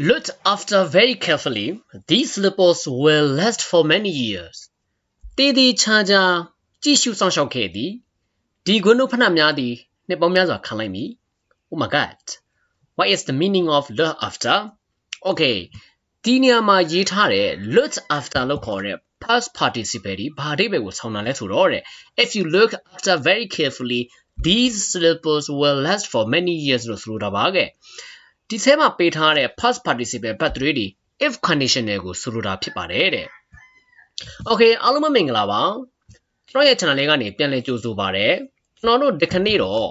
Looked after very carefully, these slippers will last for many years. တည်တည်ချာချာကြည့်ရှုစောင့်ရှောက်ခဲ့သည်ဒီကွန်းတို့ဖဏများသည်နှစ်ပေါင်းများစွာခံလိုက်မည် Oh my god. What is the meaning of look after? Okay. ဒီနေရာမှာရေးထားတဲ့ look after လို့ခေါ်တဲ့ past participle ဒီဘာအဓိပ္ပာယ်ကိုဆောင်တာလဲဆိုတော့တဲ့ if you look after very carefully these slippers will last for many years လို့ဆိုလိုတာပါကဲ ဒီထဲမှာပေးထားတဲ့ past participle ဘတ်တွေဒီ if conditional ကိုဆိုလိုတာဖြစ်ပါတယ်တဲ့ Okay အားလုံးမင်္ဂလာပါကျွန်တော်ရဲ့ channel လေးကနေပြန်လည်ကြိုဆိုပါရစေကျွန်တော်တို့ဒီကနေ့တော့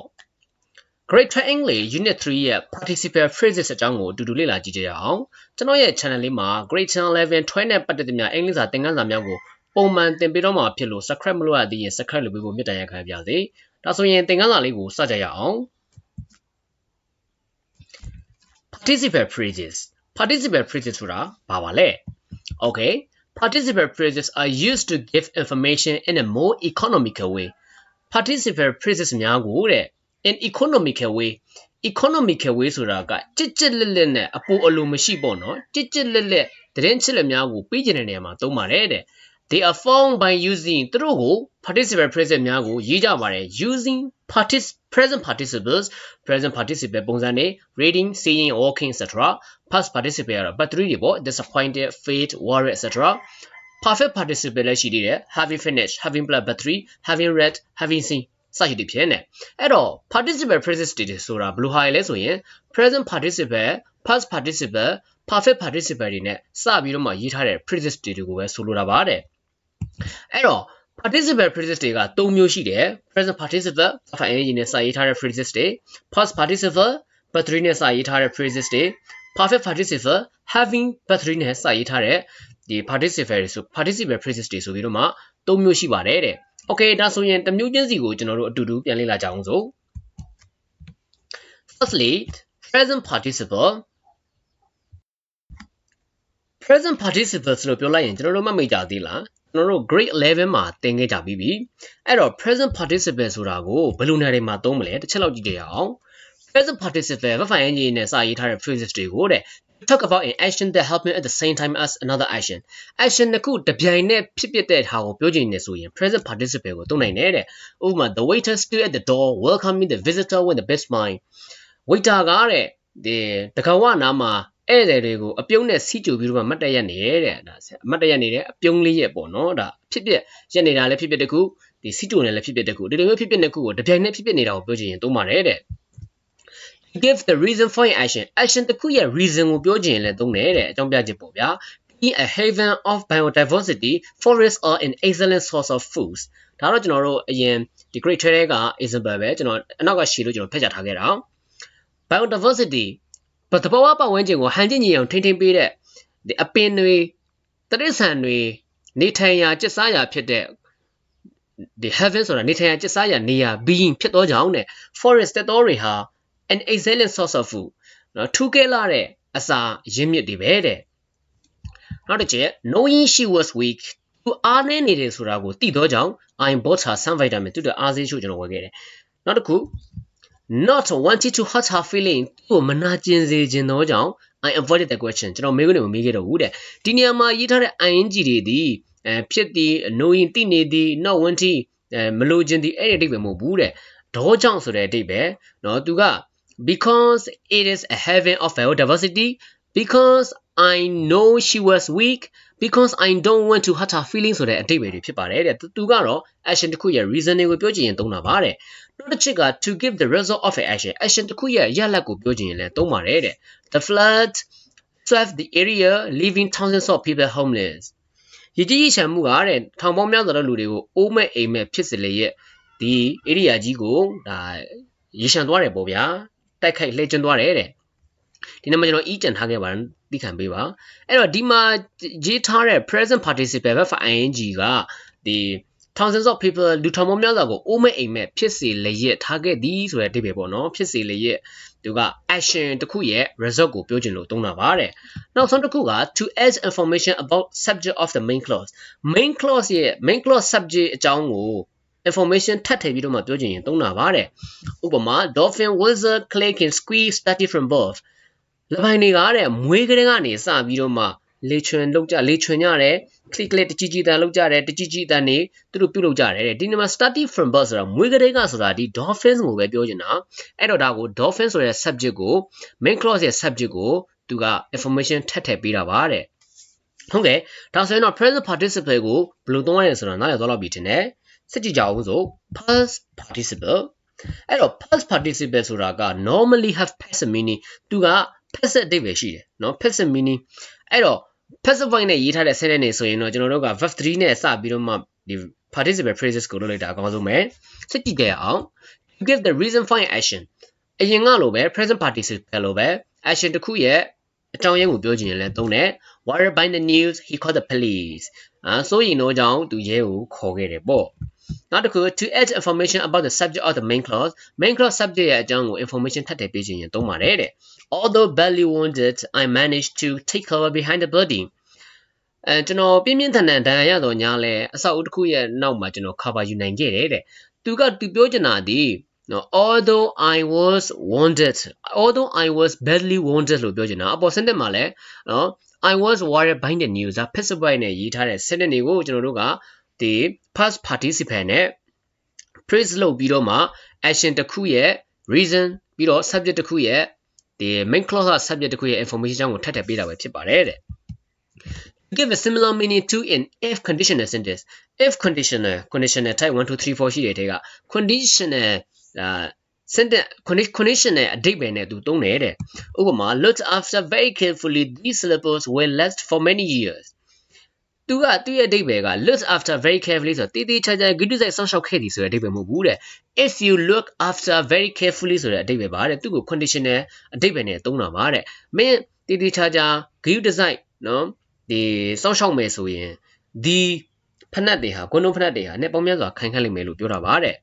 Great Triangle Unit 3ရဲ့ Participle Phrases အကြောင်းကိုအတူတူလေ့လာကြည့်ကြရအောင်ကျွန်တော်ရဲ့ channel လေးမှာ Grade 11 12နဲ့ပတ်သက်တဲ့များအင်္ဂလိပ်စာသင်ခန်းစာများကိုပုံမှန်သင်ပေးတော့မှာဖြစ်လို့ subscribe မလုပ်ရသေးရင် subscribe လုပ်ပေးဖို့မြတ်တမ်းရခံပါစေဒါဆိုရင်သင်ခန်းစာလေးကိုစကြရအောင် Participle Phrases Participle Phrases ဆိုတာဘာပါလဲ Okay Participle phrases are used to give information in a more economical way. Participle phrases များကိုတဲ့ in economical way economical way ဆိုတာကကြစ်ကြစ်လက်လက်နဲ့အပူအလိုမရှိပေါ့နော်ကြစ်ကြစ်လက်လက်သတင်းချစ်လက်များကိုပေးကျင်တဲ့နေရာမှာသုံးပါတယ်တဲ့ they are formed by using သူတို့ကို participle phrases များကိုရေးကြပါတယ် using partic present participles present participle ပုံစံနဲ့ reading seeing walking etc past participle ကတော့ but 3တွေပေါ့ disappointed failed worried etc perfect participle လည်းရှိသေးတယ် having finished having played but 3 having read having seen စရှိတဲ့ဖြစ်နေအဲ့တော့ participle phrases တွေဆိုတာဘယ်လိုဟာလဲဆိုရင် present participle past participle perfect participle တွေနဲ့စပြီးတော့မှရေးထားတဲ့ phrases တွေကိုပဲဆိုလိုတာပါတဲ့အဲ့တော့ participle phrases တွေက၃မျိုးရှိတယ် present participle ing နဲ့စာရေးထားတဲ့ phrases တွေ past participle but 3နဲ့စာရေးထားတဲ့ phrases တွေ perfect participle having but 3နဲ့စာရေးထားတဲ့ဒီ participle တွေဆို participle phrases တွေဆိုပြီးတော့မှ၃မျိုးရှိပါတယ်တဲ့ Okay ဒါဆိုရင်တစ်မျိုးချင်းစီကိုကျွန်တော်တို့အတူတူပြန်လေ့လာကြအောင်ဆို Firstly present participle present participle ဆိုလို့ပြောလိုက်ရင်ကျွန်တော်တို့မှတ်မိကြသေးလား ကျွန်တော်တို့ grade 11မှာသင်ခဲ့ကြပြီးပြီအဲ့တော့ present participle ဆိုတာကိုဘယ်လိုနေရာတွေမှာသုံးမလဲတစ်ချက်လောက်ကြည့်ကြရအောင် present participle ဗဖိုင်အင်ဂျင်နဲ့စာရေးထားတဲ့ phrases တွေကိုတဲ့ talk about an action that happened at the same time as another action action တစ်ခုတပြိုင်နက်ဖြစ်ပျက်တဲ့ဟာကိုပြောချင်နေဆိုရင် present participle ကိုသုံးနိုင်တယ်တဲ့ဥပမာ the waiter stood at the door welcoming the visitor with the best smile waiter ကတဲ့ဒီတကဝနာမှာ ဧည့်သည်တွေကိုအပြုံးနဲ့စီးကြိုပြီးတော့မှတ်တရနေတဲ့ဒါအမှတ်တရနေတဲ့အပြုံးလေးရဲ့ပေါ့နော်ဒါဖြစ်ဖြစ်ရက်နေတာလည်းဖြစ်ဖြစ်တခုဒီစီးကြိုနေလည်းဖြစ်ဖြစ်တခုဒီလိုမျိုးဖြစ်ဖြစ်နှစ်ခုကိုတပြိုင်နက်ဖြစ်ဖြစ်နေတာကိုပြောချင်ရင်သုံးပါတယ်တဲ့ give the reason for your action action တစ်ခုရဲ့ reason ကိုပြောချင်ရင်လည်းသုံးတယ်တဲ့အကြောင်းပြချက်ပေါ့ဗျာ be a haven of biodiversity forests are an excellent source of foods ဒါတော့ကျွန်တော်တို့အရင်ဒီ great trade က example ပဲကျွန်တော်အနောက်ကရှေ့လို့ကျွန်တော်ဖက်ချထားခဲ့တာ biodiversity ဘတဘောပတ်ဝန်းကျင်ကိုဟန်ကျင်ညီအောင်ထိမ့်ထိမ့်ပေးတဲ့ဒီအပင်တွေတရိษံတွေနေထိုင်ရာကျက်စားရာဖြစ်တဲ့ဒီ heaven ဆိုတာနေထိုင်ရာကျက်စားရာနေရာ being ဖြစ်သောကြောင့်တဲ့ forest တက်တော်တွေဟာ an excellent source of food နော်ထူးကဲလာတဲ့အစာရင်းမြစ်တွေပဲတဲ့နောက်တစ်ချက် knowing she was weak သူအားနည်းနေတယ်ဆိုတာကိုသိတော့ကြောင့် I bought her some vitamin သူတို့အားစေးချို့ကျွန်တော်ဝယ်ခဲ့တယ်နောက်တစ်ခု not wanted to hurt her feeling သူ့ကိုမနာကျင်စေခြင်းတော့ကြောင့် I avoided the question ကျွန်တော်မေးခွန်းတွေမမေးခဲ့တော့ဘူးတဲ့ဒီနေရာမှာရေးထားတဲ့ ing တွေဒီအဲဖြစ်သည် knowing သိနေသည် not wanting အဲမလိုချင်သည်အဲ့ဒီအဓိပ္ပာယ်မဟုတ်ဘူးတဲ့တော့ကြောင့်ဆိုတဲ့အဓိပ္ပာယ်เนาะသူက because it is a heaven of biodiversity because I know she was weak because I don't want to hurt her feelings ဆိုတဲ့အဓိပ္ပာယ်တွေဖြစ်ပါတယ်တဲ့သူကတော့ action တစ်ခုရဲ့ reason တွေကိုပြောချင်ရင်သုံးတာပါတဲ့ နောက်တစ်ချက်က to give the result of an action action တစ်ခုရဲ့ရလဒ်ကိုပြောချင်ရင်လည်းသုံးပါတယ်တဲ့ the flood swept the area leaving thousands of people homeless ရည်ကြီးရချမ်းမှုကတဲ့ထောင်ပေါင်းများစွာသောလူတွေကိုအိုးမဲ့အိမ်မဲ့ဖြစ်စေလေရဲ့ဒီ area ကြီးကိုဒါရေရှမ်းသွားတယ်ပေါ့ဗျာတိုက်ခိုက်လှည့်ကျဉ်သွားတယ်တဲ့ဒီနေ့မှာကျွန်တော် e ကြံထားခဲ့ပါတယ်သိခံပေးပါအဲ့တော့ဒီမှာရေးထားတဲ့ present participle verb ing ကဒီ thousands of people လူထောင်ပေါင်းများစွာကိုအိုးမဲ့အိမ်မဲ့ဖြစ်စေလျက်ထားခဲ့သည်ဆိုတဲ့အဓိပ္ပာယ်ပေါ့နော်ဖြစ်စေလျက်သူက action တစ်ခုရဲ့ result ကိုပြောချင်လို့သုံးတာပါတဲ့နောက်ဆုံးတစ်ခုက to add information about subject of the main clause main clause ရဲ့ main clause subject အကြောင်းကို information ထပ်ထည့်ပြီးတော့မှပြောချင်ရင်သုံးတာပါတဲ့ဥပမာ dolphin wizard clay can squeeze study from both လက်ပိုင်းတွေကတဲ့မွေးကလေးကနေစပြီးတော့မှ လေချွန်လောက်ကြလေချွန်ကြတယ် click click တကြီးကြီးတန်လောက်ကြတယ်တကြီးကြီးတန်နေသူတို့ပြုတ်လောက်ကြတယ်တဲ့ဒီနေ့မှာ starting from birth ဆိုတာမွေးကလေးကဆိုတာဒီ dolphins ကိုပဲပြောချင်တာအဲ့တော့ဒါကို dolphin ဆိုတဲ့ subject ကို main clause ရဲ့ subject ကိုသူက information ထပ်ထည့်ပေးတာပါတဲ့ဟုတ်ကဲ့ဒါဆိုရင်တော့ present participle ကိုဘယ်လိုသုံးရလဲဆိုတာနားလည်သွားလောက်ပြီထင်တယ်စစ်ကြည့်ကြအောင်ဆို past participle အဲ့တော့ past participle ဆိုတာက normally have passive meaning သူက passive အဓိပ္ပာယ်ရှိတယ်နော် passive meaning အဲ့တော့ passive voice နဲ့ရေးထားတဲ့ sentence တွေဆိုရင်တော့ကျွန်တော်တို့က verb 3နဲ့စပြီးတော့မှဒီ participle phrases ကိုလုပ်လိုက်တာအကောင်းဆုံးပဲစစ်ကြည့်ကြရအောင် to give the reason for an action အရင်ကလိုပဲ present participle လိုပဲ action တစ်ခုရဲ့အကြောင်းရင်းကိုပြောချင်ရင်လည်းသုံးတယ် worried by the news he called the police အာဆိုရင်တော့ကြောင့်သူရဲကိုခေါ်ခဲ့တယ်ပေါ့ နောက်တစ်ခု to add information about the subject of the main clause main clause subject ရဲ့အကြောင်းကို information ထပ်ထည့်ပေးခြင်းရင်သုံးပါတယ်တဲ့ although badly wounded i managed to take cover behind the building အဲကျွန်တော်ပြင်းပြင်းထန်ထန်ဒဏ်ရာရတော့ညာလဲအဆောက်အဦတစ်ခုရဲ့နောက်မှာကျွန်တော် cover ယူနိုင်ခဲ့တယ်တဲ့သူကသူပြောချင်တာဒီနော် although i was wounded although i was badly wounded လို့ပြောချင်တာအပေါ်စနစ်မှာလဲနော် i was worried by the news ဒါ passive voice နဲ့ရေးထားတဲ့စနစ်တွေကိုကျွန်တော်တို့က ဒီ past participle နဲ့ praise လုပ်ပြီးတော့မှ action တစ်ခုရဲ့ reason ပြီးတော့ subject တစ်ခုရဲ့ဒီ main clause က subject တစ်ခုရဲ့ information ကိုထပ်ထပ်ပေးတာပဲဖြစ်ပါတယ်တဲ့ give a similar meaning to an if conditional sentence if conditional conditional type 1 2 3 4ရှိတဲ့ထဲက conditional အာ sentence conditional အဓိပ္ပာယ်နဲ့သူသုံးတယ်တဲ့ဥပမာ looked after very carefully these syllables will last for many years သူကသူ့ရဲ့အဓိပ္ပာယ်က looked after very carefully ဆိုတော့တည်တည်ချာချာဂိတုစိုက်စောင့်ရှောက်ခဲ့သည်ဆိုတဲ့အဓိပ္ပာယ်မဟုတ်ဘူးတဲ့ if you look after very carefully ဆိုတဲ့အဓိပ္ပာယ်ပါတဲ့သူ့ကို conditional အဓိပ္ပာယ်နဲ့သုံးတာပါတဲ့မင်းတည်တည်ချာချာဂိတုစိုက်နော်ဒီစောင့်ရှောက်မယ်ဆိုရင်ဒီဖနက်တွေဟာကွန်းလုံးဖနက်တွေဟာနဲ့ပေါင်းများစွာခိုင်ခန့်လိမ့်မယ်လို့ပြောတာပါတဲ့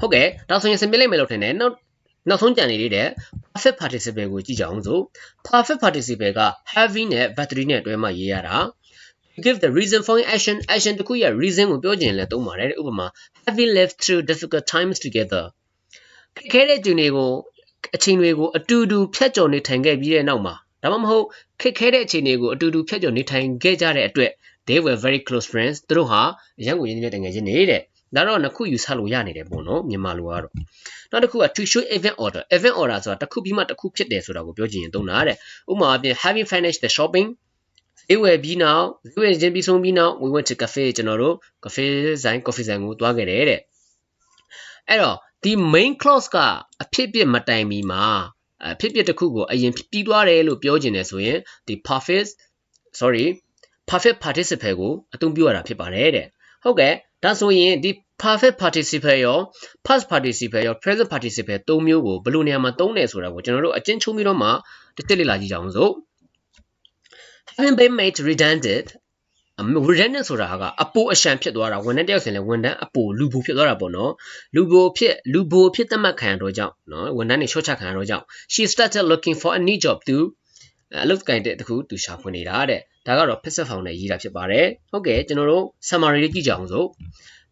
ဟုတ်ကဲ့ဒါဆိုရင်စင်ပြလိုက်မယ်လို့ထင်တယ်နောက်နောက်ဆုံးကြံနေသေးတဲ့ perfect participle ကိုကြည့်ကြအောင်ဆို perfect participle က having နဲ့ battery နဲ့တွဲမှရေးရတာ give the reason for an action action တခုရဲ့ reason ကိုပြောချင်လဲသုံးပါတယ်ဥပမာ having lived through difficult times together ခက်ခဲတဲ့ဂျူနေကိုအချိန်တွေကိုအတူတူဖြတ်ကျော်နေထိုင်ခဲ့ပြီးတဲ့နောက်မှာဒါမှမဟုတ်ခက်ခဲတဲ့အခြေအနေကိုအတူတူဖြတ်ကျော်နေထိုင်ခဲ့ကြတဲ့အတွက် they were very close friends သူတို့ဟာအရန်ကိုရင်းနေတဲ့တငယ်ချင်းနေတဲ့ဒါတော့နှစ်ခုယူဆလို့ရနေတယ်ပေါ့နော်မြန်မာလိုကတော့နောက်တစ်ခုက to show event order event order ဆိုတာတစ်ခုပြီးမှတစ်ခုဖြစ်တယ်ဆိုတာကိုပြောချင်ရင်သုံးတာတဲ့ဥပမာအပြင် having finished the shopping ဈေးဝယ်ပြီးနောက်ဈေးဝယ်ခြင်းပြီးဆုံးပြီးနောက် we went to cafe ကျွန်တော်တို့ cafe ဆိုင် coffee ဆိုင်ကိုသွားခဲ့တယ်တဲ့အဲ့တော့ဒီ main clause ကအဖြစ်ပြမတိုင်မီမှာအဖြစ်ပြတစ်ခုကိုအရင်ပြီးသွားတယ်လို့ပြောချင်တယ်ဆိုရင်ဒီ perfect sorry perfect participle ကိုအသုံးပြုရတာဖြစ်ပါတယ်တဲ့ဟုတ်ကဲ့ဒါဆိုရင်ဒီ perfect participle ရော past participle ရော present participle သုံးမျိုးကိုဘယ်လိုနေရာမှာသုံးတယ်ဆိုတာကိုကျွန်တော်တို့အကျဉ်းချုံးပြီးတော့မှတစ်ချက်လေ့လာကြည့်ကြအောင်စို့ having been made redundant redundant ဆိုတာကအပိုအရှံဖြစ်သွားတာဝန်ထမ်းတယောက်ဆိုရင်လည်းဝန်ထမ်းအပိုလူပိုဖြစ်သွားတာပေါ့နော်လူပိုဖြစ်လူပိုဖြစ်သတ်မှတ်ခံရတော့ကြောင့်နော်ဝန်ထမ်းတွေရှော့ချခံရတော့ကြောင့် she started looking for a new job to အလုပ်ကိုင်တဲ့တခုသူရှာဖွေနေတာတဲ့ဒါကတော့ passive form နဲ့ရေးတာဖြစ်ပါတယ်ဟုတ်ကဲ့ကျွန်တော်တို့ summary လေးကြည့်ကြအောင်စို့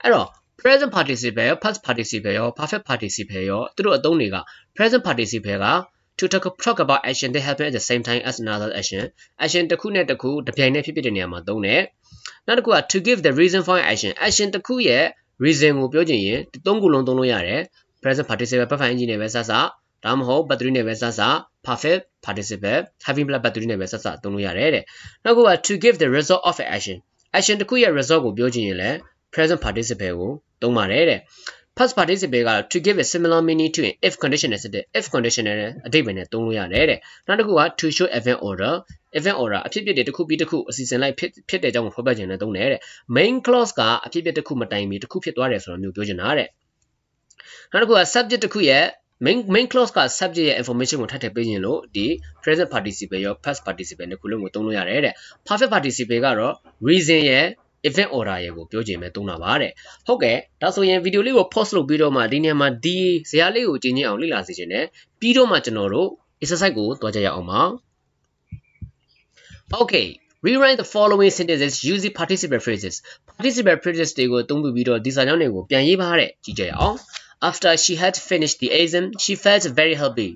အဲ့တော့ present participle ရော past participle ရော perfect participle ရောသူတို့အသုံးတွေက present participle က to talk, talk about action that happen at the same time as another action action တစ်ခုနဲ့တစ်ခုတပြိုင်တည်းဖြစ်ဖြစ်တဲ့နေရာမှာသုံးတယ်နောက်တစ်ခုက to give the reason for action action တစ်ခုရဲ့ reason ကိုပြောချင်ရင်သုံးခုလုံးသုံးလို့ရတယ် present participle perfect engine နဲ့ပဲဆက်စဒါမှမဟုတ် battery နဲ့ပဲဆက်စ perfect participle having plus battery နဲ့ပဲဆက်စသုံးလို့ရတယ်တဲ့နောက်က to give the result of an action action တစ်ခုရဲ့ result ကိုပြောချင်ရင်လည်း present participle ကိုသုံးပါတယ်တဲ့ past participle က to give a similar meaning to an if conditional စစ်တဲ့ if conditional နဲ့အဓိပ္ပာယ်နဲ့သုံးလို့ရတယ်တဲ့နောက်တစ်ခုက to show event order event order အဖြစ်အပျက်တွေတစ်ခုပြီးတစ်ခုအစီအစဉ်လိုက်ဖြစ်ဖြစ်တဲ့အကြောင်းကိုဖော်ပြခြင်းနဲ့သုံးတယ်တဲ့ main clause ကအဖြစ်အပျက်တစ်ခုမတိုင်မီတစ်ခုဖြစ်သွားတယ်ဆိုတာမျိုးပြောချင်တာတဲ့နောက်တစ်ခုက subject တစ်ခုရဲ့ main main clause က subject ရဲ့ information ကိုထပ်ထည့်ပေးခြင်းလို့ဒီ present participle ရော past participle နှစ်ခုလုံးကိုသုံးလို့ရတယ်တဲ့ perfect participle ကတော့ reason ရဲ့ event order ရေကိုပြောချင်မဲ့သုံးတာပါတဲ့ဟုတ်ကဲ့ဒါဆိုရင်ဗီဒီယိုလေးကို pause လုပ်ပြီးတော့မှဒီနေရာမှာဒီဇာတ်လေးကိုကြည့်ကြည့်အောင်လေ့လာစေချင်တယ်ပြီးတော့မှကျွန်တော်တို့ exercise ကိုတွားကြရအောင်ပါ Okay rewrite the following sentences using participle phrases participle phrases တွေကိုအသုံးပြုပြီးတော့ဒီစာကြောင်းတွေကိုပြန်ရေးပါတဲ့ကြည့်ကြရအောင် after she had finished the exam she felt very happy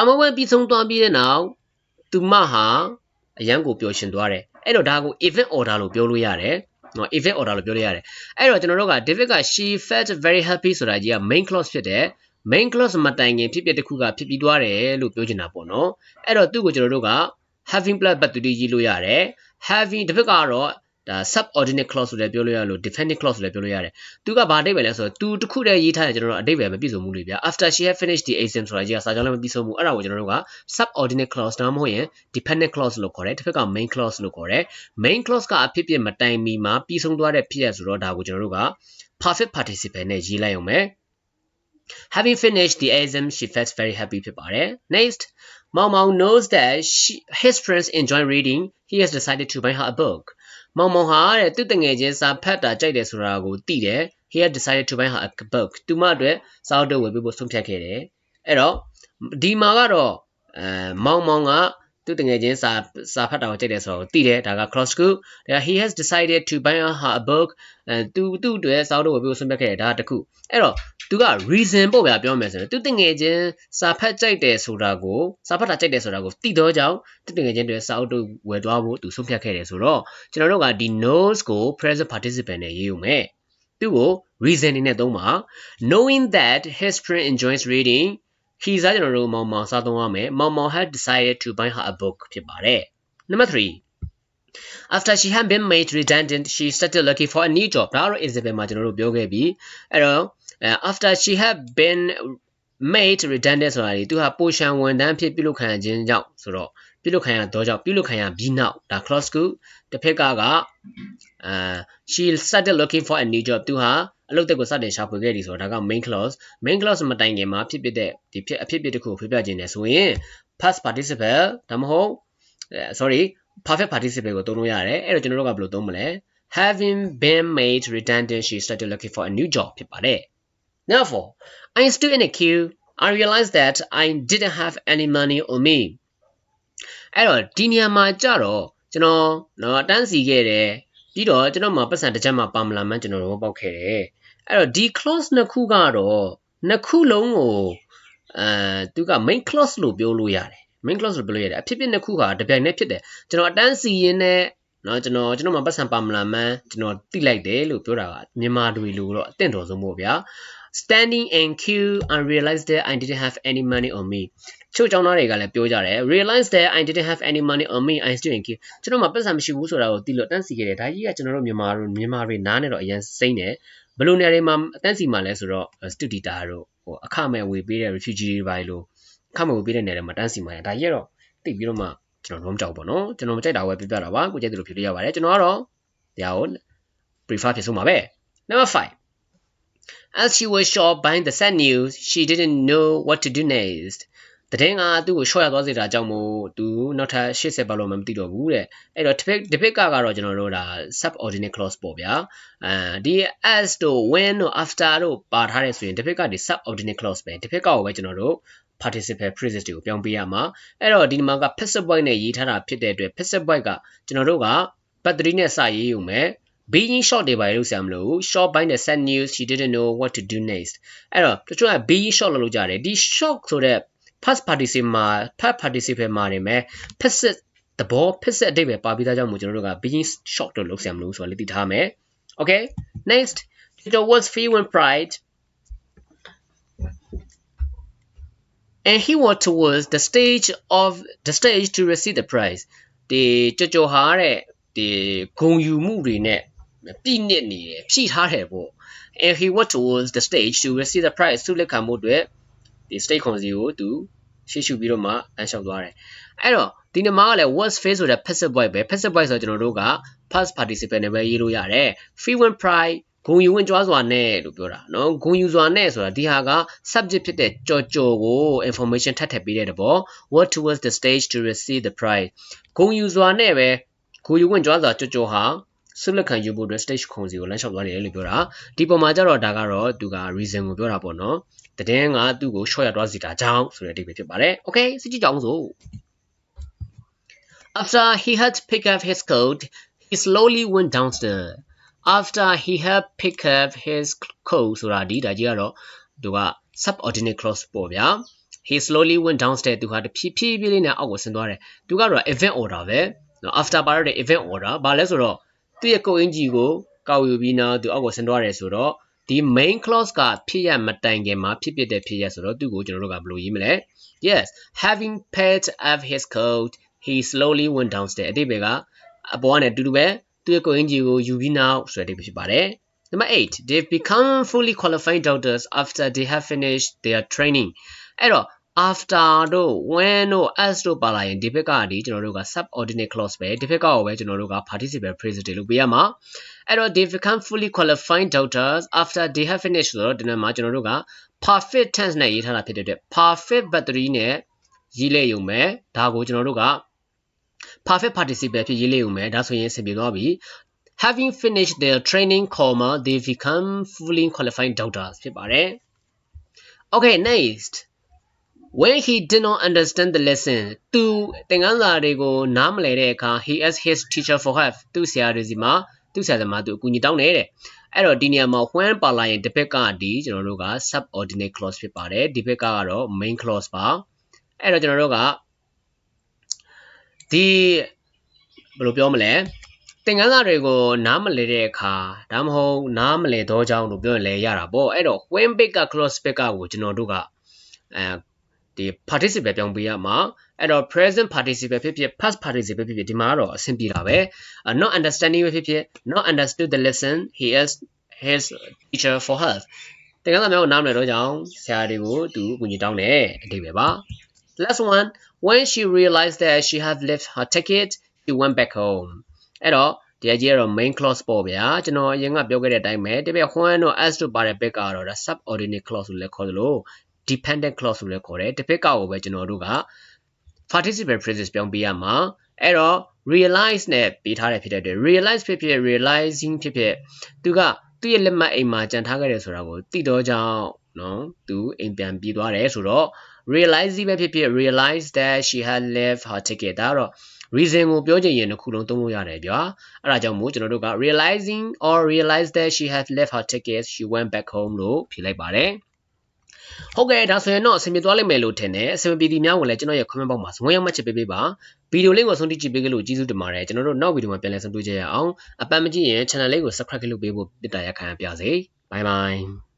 အမဝဲပြီးဆုံးသွားပြီးတဲ့နောက်သူမဟာအရန်ကိုပျော်ရွှင်သွားတယ် အဲ့တော့ဒါကို event order လို့ပြောလို့ရတယ်နော် event order လို့ပြောလို့ရတယ်အဲ့တော့ကျွန်တော်တို့က David က she felt very happy ဆိုတာကြီးက main clause ဖြစ်တယ် main clause မတိုင်ခင်ဖြစ်ဖြစ်တစ်ခုကဖြစ်ပြီးသွားတယ်လို့ပြောချင်တာပေါ့နော်အဲ့တော့သူ့ကိုကျွန်တော်တို့က having plus ပတ်တူတီရေးလို့ရတယ် having တစ်ဖက်ကတော့ ဒါ subordinate clause ဆိုလည်းပြောလို့ရလို့ definitive clause ဆိုလည်းပြောလို့ရတယ်သူကဘာအဓိပ္ပာယ်လဲဆိုတော့သူတစ်ခုတည်းရေးထားတယ်ကျွန်တော်တို့အဓိပ္ပာယ်မပြည့်စုံဘူးလေဗျာ after she had finished the exam ဆိုတာကြီးကစာကြောင်းလည်းမပြည့်စုံဘူးအဲ့ဒါကိုကျွန်တော်တို့က subordinate clause ဒါမှမဟုတ်ရင် dependent clause လို့ခေါ်တယ်တစ်ဖက်က main clause လို့ခေါ်တယ် main clause ကအဖြစ်ဖြစ်မတိုင်မီမှာပြီးဆုံးသွားတဲ့ဖြစ်ရဆိုတော့ဒါကိုကျွန်တော်တို့က perfect participle နဲ့ရေးလိုက်အောင်မယ် Having finished the exam, she felt very happy ဖြစ်ပါတယ် Next, Mao Mao knows that she, his friends enjoy reading. He has decided to buy her a book. မောင်မောင်ဟာတဲ့သူတငယ်ချင်းစာဖတ်တာကြိုက်တယ်ဆိုတာကိုသိတယ် he had decided to buy her a book သူမအတွက်စာအုပ်ဝယ်ပေးဖို့ဆုံးဖြတ်ခဲ့တယ်အဲ့တော့ဒီမှာကတော့အဲမောင်မောင်က သူတငယ်ချင်းစာစာဖတ်တာကိုကြိုက်တယ်ဆိုတော့သိတယ်ဒါက cross school ဒါ he has decided to buy her a book အဲသူသူ့အတွက်စာအုပ်ဝယ်ပေးဖို့ဆုံးဖြတ်ခဲ့တယ်ဒါတခုအဲ့တော့သူက reason ပေါ့ဗျာပြောမယ်ဆိုရင်သူတငယ်ချင်းစာဖတ်ကြိုက်တယ်ဆိုတာကိုစာဖတ်တာကြိုက်တယ်ဆိုတာကိုသိတော့ကြောင့်သူတငယ်ချင်းတွေစာအုပ်တို့ဝယ်သွားဖို့သူဆုံးဖြတ်ခဲ့တယ်ဆိုတော့ကျွန်တော်တို့ကဒီ knows ကို present participle နဲ့ရေးယူမယ်သူ့ကို reason အနေနဲ့သုံးပါ knowing that his friend enjoys reading ခီစားကျွန်တော်တို့မောင်မောင်စားသုံးရမယ်မောင်မောင် had decided to buy her a book ဖြစ်ပါတယ် number 3 after she had been made redundant she started looking for a new job ဒါတော့ Isabel မှာကျွန်တော်တို့ပြောခဲ့ပြီအဲ့တော့ after she had been made redundant ဆိုတာဒီသူဟာပိုရှန်ဝန်တန်းဖြစ်ပြုလုပ်ခံရခြင်းကြောင့်ဆိုတော့ပြုလုပ်ခံရတော့ကြောင့်ပြုလုပ်ခံရပြီးနောက်ဒါ close school တစ်ဖက်ကက အာ she started looking for a new job သူဟာအလုပ်တက်ကိုစတင်ရှာဖွေခဲ့ပြီဆိုတော့ဒါက main clause main clause မတိုင်ခင်မှာဖြစ်ဖြစ်တဲ့ဒီဖြစ်အဖြစ်ဖြစ်တစ်ခုကိုဖေးပြခြင်းနဲ့ဆိုရင် past participle ဒါမှမဟုတ် sorry perfect participle ကိုသုံးလို့ရတယ်အဲ့တော့ကျွန်တော်တို့ကဘယ်လိုသုံးမလဲ having been made redundant she started looking for a new job ဖြစ်ပါတယ် therefore i stood in a queue i realized that i didn't have any money on me အဲ့တော့ဒီနေရာမှာကြတော့ကျွန်တော်တော့အတန်းစီခဲ့တယ် ပြီးတော့ကျွန်တော်မှာပတ်စံတစ်ချက်မှပါမလာမှန်းကျွန်တော်တို့ပေါက်ခဲ့တယ်အဲ့တော့ဒီ clause နှစ်ခုကတော့နှစ်ခုလုံးကိုအဲသူက main clause လို့ပြောလို့ရတယ် main clause လို့ပြောလို့ရတယ်အဖြစ်ဖြစ်နှစ်ခုကတပြိုင်တည်းဖြစ်တယ်ကျွန်တော်အတန်းစီရင်နဲ့နော်ကျွန်တော်ကျွန်တော်မှာပတ်စံပါမလာမှန်းကျွန်တော်တိလိုက်တယ်လို့ပြောတာကမြန်မာလူလူတော့အတင့်တော်ဆုံးပေါ့ဗျာ standing in queue and realized that I didn't have any money on me ချို့ចောင်းသားတွေကလည်းပြောကြတယ် realize that I didn't have any money on me I still in queue ကျွန်တော်မှာပတ်စံမရှိဘူးဆိုတာကိုသိလို့တန်းစီခဲ့တယ်ဒါကြီးကကျွန်တော်တို့မြန်မာတို့မြန်မာတွေနားနေတော့အရင်စိမ့်တယ်ဘယ်လိုနေရာတွေမှာအတန်းစီမှာလဲဆိုတော့ student တို့ဟိုအခမဲ့ဝေပေးတဲ့ refugee တွေပါလို့အခမဲ့ဝေပေးတဲ့နေရာတွေမှာတန်းစီမှာဒါကြီးကတော့သိပြီးတော့မှကျွန်တော်လုံးကြောက်ပေါ့နော်ကျွန်တော်မကြိုက်တာပဲပြပြတာပါကိုကြိုက်တယ်လို့ဖြေလို့ရပါတယ်ကျွန်တော်ကတော့တရားကို prefer ဖြစ်ဆုံးပါပဲ number 5 As she was shocked by the sad news, she didn't know what to do next. တတဲ့ကသူ့ကိုရှော့ရသွားစေတာကြောင့်မို့သူနောက်ထပ်80ဘာလို့မှမသိတော့ဘူးတဲ့အဲ့တော့တစ်ဖက်တစ်ဖက်ကကတော့ကျွန်တော်တို့ဒါ subordinate clause ပေါ့ဗျာအဲဒီ as တို့ when တို့ after တို့ပါထားတဲ့ဆိုရင်တစ်ဖက်ကဒီ subordinate clause ပဲတစ်ဖက်ကပဲကျွန်တော်တို့ participle phrases တွေကိုပြောင်းပေးရမှာအဲ့တော့ဒီမှာက passive voice နဲ့ရေးထားတာဖြစ်တဲ့အတွက် passive voice ကကျွန်တော်တို့က battery နဲ့စရေးယူမယ် being short တွေပါလို့ဆရာမလို့ short by the sad news she didn't know what to do next အဲ့တော့တချို့က being short လို့လုပ်ကြတယ်ဒီ short ဆိုတဲ့ past participle မှာ past participle မှာနေမယ် passive သဘော passive အဓိပ္ပာယ်ပါပြီးသားကြောင့်မို့ကျွန်တော်တို့က being short လို့လုပ်ဆရာမလို့ဆိုတာလေးသိထားမယ် okay next it was feeling pride and he walked towards the stage of the stage to receive the prize ဒီကြော်ကြော်ဟာတဲ့ဒီဂုံယူမှုတွေနဲ့ ပြည့်နစ်နေတယ်ဖြည့်ထားတယ်ပေါ့ and he walked towards the stage to receive the prize ဆုလက်ခံမှုအတွက်ဒီ state ခွန်စီကိုသူရှေ့ရှုပြီးတော့မှလမ်းလျှောက်သွားတယ်အဲ့တော့ဒီနမှားကလည်း was face ဆိုတဲ့ passive voice ပဲ passive voice ဆိုတော့ကျွန်တော်တို့က past participle နဲ့ပဲရေးလို့ရတယ် feel when pride ဂုံယူဝင်ကြွားစွာနဲ့လို့ပြောတာနော်ဂုံယူစွာနဲ့ဆိုတာဒီဟာက subject ဖြစ်တဲ့ကြော်ကြော်ကို information ထပ်ထည့်ပေးတဲ့တဘော what towards the stage to receive the prize ဂုံယူစွာနဲ့ပဲဂုံယူဝင်ကြွားစွာကြော်ကြော်ဟာ ဆုလက်ခံယူဖို့အတွက် stage ခုံစီကိုလမ်းလျှောက်သွားတယ်လို့ပြောတာဒီပုံမှာကျတော့ဒါကတော့သူက reason ကိုပြောတာပေါ့နော်တည်င်းကသူ့ကို short ရသွားစီတာကြောင့်ဆိုတဲ့အဓိပ္ပာယ်ဖြစ်ပါတယ် okay စစ်ကြည့်ကြအောင်စို့ After he had picked up his coat he slowly went downstairs after he had picked up his coat ဆိုတာဒီဒါကြီးကတော့သူက subordinate clause ပေါ့ဗျာ he slowly went downstairs သူဟာတဖြည်းဖြည်းဖြည်းလေးနဲ့အောက်ကိုဆင်းသွားတယ်သူကတော့ event order ပဲနော် after ပါရတဲ့ event order ဘာလဲဆိုတော့ သူ့ရဲ့ကိုယ်အင်ကြီးကိုကောက်ယူပြီးနောက်သူအောက်ကိုဆင်းသွားတယ်ဆိုတော့ဒီ main clause ကဖြစ်ရမတိုင်ခင်မှာဖြစ်ဖြစ်တဲ့ဖြစ်ရဆိုတော့သူ့ကိုကျွန်တော်တို့ကဘယ်လိုရေးမလဲ yes having packed up his coat he slowly went downstairs အတိတ်ပဲကအပေါ်ကနေတူတူပဲသူ့ရဲ့ကိုယ်အင်ကြီးကိုယူပြီးနောက်ဆိုတဲ့အတိတ်ပဲဖြစ်ပါတယ် Number 8 they've become fully qualified doctors after they have finished their training အဲ့တော့ after တို့ when တို့ as တို့ပါလာရင်ဒီဘက်ကဒီကျွန်တော်တို့က subordinate clause ပဲဒီဘက်ကရောပဲကျွန်တော်တို့က participle phrase တွေလို့ပြရမှာအဲ့တော့ they become fully qualified doctors after they have finished ဆိုတော့ဒီနေ့မှာကျွန်တော်တို့က perfect tense နဲ့ရေးထားတာဖြစ်တဲ့အတွက် perfect but 3နဲ့ရေးလိုက်ရုံပဲဒါကိုကျွန်တော်တို့က perfect participle ဖြစ်ရေးလိုက်ရုံပဲဒါဆိုရင်အဆင်ပြေသွားပြီ having finished their training comma they become fully qualified doctors ဖြစ်ပါတယ် okay next when he did not understand the lesson သူသင်ခန်းစာတွေကိုနားမလည်တဲ့အခါ he asked his teacher for help သူ့ဆရာတွေစီမှာသူ့ဆရာသမားသူအကူအညီတောင်းတယ်တဲ့အဲ့တော့ဒီနေရာမှာ when ပါလာရင်ဒီဘက်ကဒီကျွန်တော်တို့က subordinate clause ဖြစ်ပါတယ်ဒီဘက်ကတော့ main clause ပါအဲ့တော့ကျွန်တော်တို့ကဒီဘယ်လိုပြောမလဲသင်ခန်းစာတွေကိုနားမလည်တဲ့အခါဒါမှမဟုတ်နားမလည်သောကြောင့်လို့ပြောရင်လည်းရတာပေါ့အဲ့တော့ when big က clause ဘက်ကကိုကျွန်တော်တို့ကအဲ ဒီ participle ပြောင်းပေးရမှာအဲ့တော့ present participle ဖြစ်ဖြစ် past participle ဖြစ်ဖြစ်ဒီမှာကတော့အဆင်ပြေတာပဲ not understanding ပဲဖြစ်ဖြစ် not understood the lesson he asked his teacher for help သင်ခန်းစာများကိုနားမလည်တော့ကြောင့်ဆရာတွေကိုသူအကူအညီတောင်းတယ်အတိတ်ပဲပါ last one when she realized that she had left her ticket she went back home အဲ့တော့တရားကြီးကတော့ main clause ပေါ့ဗျာကျွန်တော်အရင်ကပြောခဲ့တဲ့အတိုင်းပဲတပည့် when တို့ as တို့ပါတဲ့ဘက်ကတော့ဒါ subordinate clause လို့လည်းခေါ်သလို dependent clause လို့လည်းခေါ်တယ်တစ်ဖက်ကကိုပဲကျွန်တော်တို့က participle phrases ပြောင်းပေးရမှာအဲ့တော့ realize နဲ့ပေးထားတယ်ဖြစ်တဲ့အတွက် realize ဖြစ်ဖြစ် realizing ဖြစ်ဖြစ်သူကသူ့ရဲ့လက်မှတ်အိမ်မှာကြံထားခဲ့တယ်ဆိုတာကိုသိတော့ကြောင်းနော်သူအိမ်ပြန်ပြေးသွားတယ်ဆိုတော့ realizing ပဲဖြစ်ဖြစ် realize that she had left her ticket ဒါတော့ reason ကိုပြောချင်ရင်တစ်ခုလုံးသုံးလို့ရတယ်ဗျာအဲ့ဒါကြောင့်မို့ကျွန်တော်တို့က realizing or realize that she had left her ticket she went back home လို့ဖြေလိုက်ပါတယ် ဟုတ်ကဲ့ဒါဆိုရင်တော့အဆင်ပြေသွားလိမ့်မယ်လို့ထင်တယ်အဆင်ပြေဒီများကိုလည်းကျွန်တော်ရဲ့ comment box မှာဇွန်ရောက်မှတ်ချက်ပေးပေးပါဗီဒီယိုလေးကိုဆုံးထိကြည့်ပေးကြလို့ကျေးဇူးတင်ပါတယ်ကျွန်တော်တို့နောက်ဗီဒီယိုမှာပြန်လည်ဆုံတွေ့ကြရအောင်အပန်းမကြည့်ရင် channel လေးကို subscribe လုပ်ပေးဖို့ပြတ်တာရခံရပါစေ bye bye